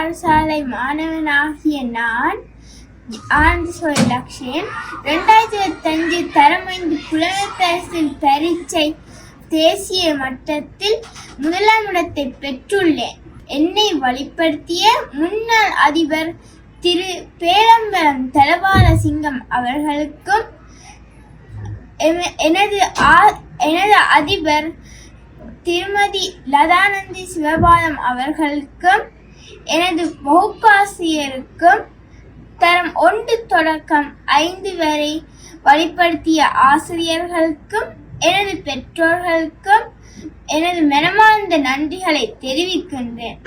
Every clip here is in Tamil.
பாடசாலை மாணவனாகிய நான் ஆனந்த சோழ லக்ஷன் ரெண்டாயிரத்தி இருபத்தஞ்சு தரமைந்து புலமை பரிசில் பரீட்சை தேசிய மட்டத்தில் முதலாம் இடத்தை பெற்றுள்ளேன். என்னை வழிப்படுத்திய முன்னாள் அதிபர் திரு பேரம்பலம் தலபால சிங்கம் அவர்களுக்கும் எனது எனது அதிபர் திருமதி லதானந்தி சிவபாலம் அவர்களுக்கும் எனது வகுப்பாசிரியருக்கும் தரம் ஒன்று தொடக்கம் ஐந்து வரை வழிப்படுத்திய ஆசிரியர்களுக்கும் எனது பெற்றோர்களுக்கும் எனது மனமார்ந்த நன்றிகளை தெரிவிக்கின்றேன்.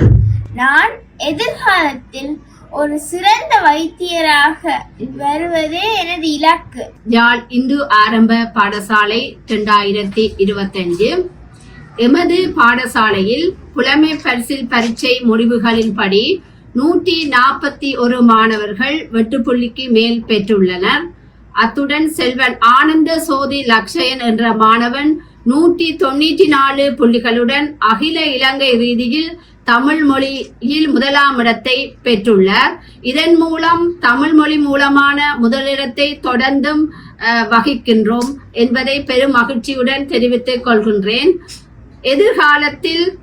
நான் எதிர்காலத்தில் ஒரு சிறந்த வைத்தியராக வருவதே எனது இலக்கு. யாழ் இந்து ஆரம்ப பாடசாலை இரண்டாயிரத்தி இருபத்தஞ்சு எமது பாடசாலையில் புலமை பரிசில் பரீட்சை முடிவுகளின்படி நூற்றி நாற்பத்தி ஒரு மாணவர்கள் வெட்டுப்புள்ளிக்கு மேல் பெற்றுள்ளனர். அத்துடன் செல்வன் ஆனந்த சோதி லக்ஷயன் என்ற மாணவன் நூற்றி தொண்ணூற்றி நாலு புள்ளிகளுடன் அகில இலங்கை ரீதியில் தமிழ் மொழியில் முதலாம் இடத்தை பெற்றுள்ளார். இதன் மூலம் தமிழ் மொழி மூலமான முதலிடத்தை தொடர்ந்தும் வகிக்கின்றோம் என்பதை பெரும் மகிழ்ச்சியுடன் தெரிவித்துக் கொள்கின்றேன். எதிர்காலத்தில்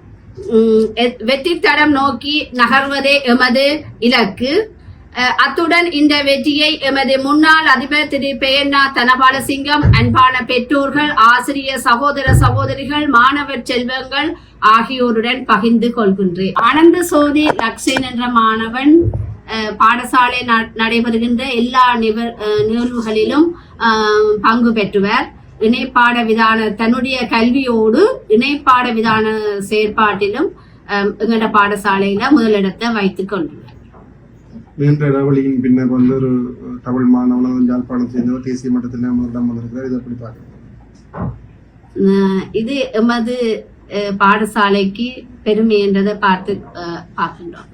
வெற்றி தடம் நோக்கி நகர்வதே எமது இலக்கு. அத்துடன் இந்த வெற்றியை எமது முன்னாள் அதிபர் திரு. பெயண்ணா தனபாலசிங்கம் அன்பான பெற்றோர்கள் ஆசிரியர் சகோதர சகோதரிகள் மாணவர் செல்வங்கள் ஆகியோருடன் பகிர்ந்து கொள்கின்றேன். ஆனந்த சோதி லக்ஷன் என்ற மாணவன் பாடசாலை ந- நடைபெறுகின்ற எல்லா நிகழ்வுகளிலும் பங்கு பெற்றுவர். இணைப்பாட விதான தன்னுடைய கல்வியோடு இணைப்பாட விதான செயற்பாட்டிலும் அஹ், எங்களோட பாடசாலையில முதலிடத்தை வைத்துக் கொண்டுள்ளார் நீண்ட இடைவெளியின் பின்னர் வந்து ஒரு தமிழ் மாணவன் யாழ்ப்பாணம் சேர்ந்தவர் தேசிய மட்டத்தில் முதலிடம் வந்திருக்கிறார். இதை எப்படி பார்க்கணும் அஹ், இது எமது பாடசாலைக்கு பெருமை என்றதை பார்த்து பார்க்கின்றோம்.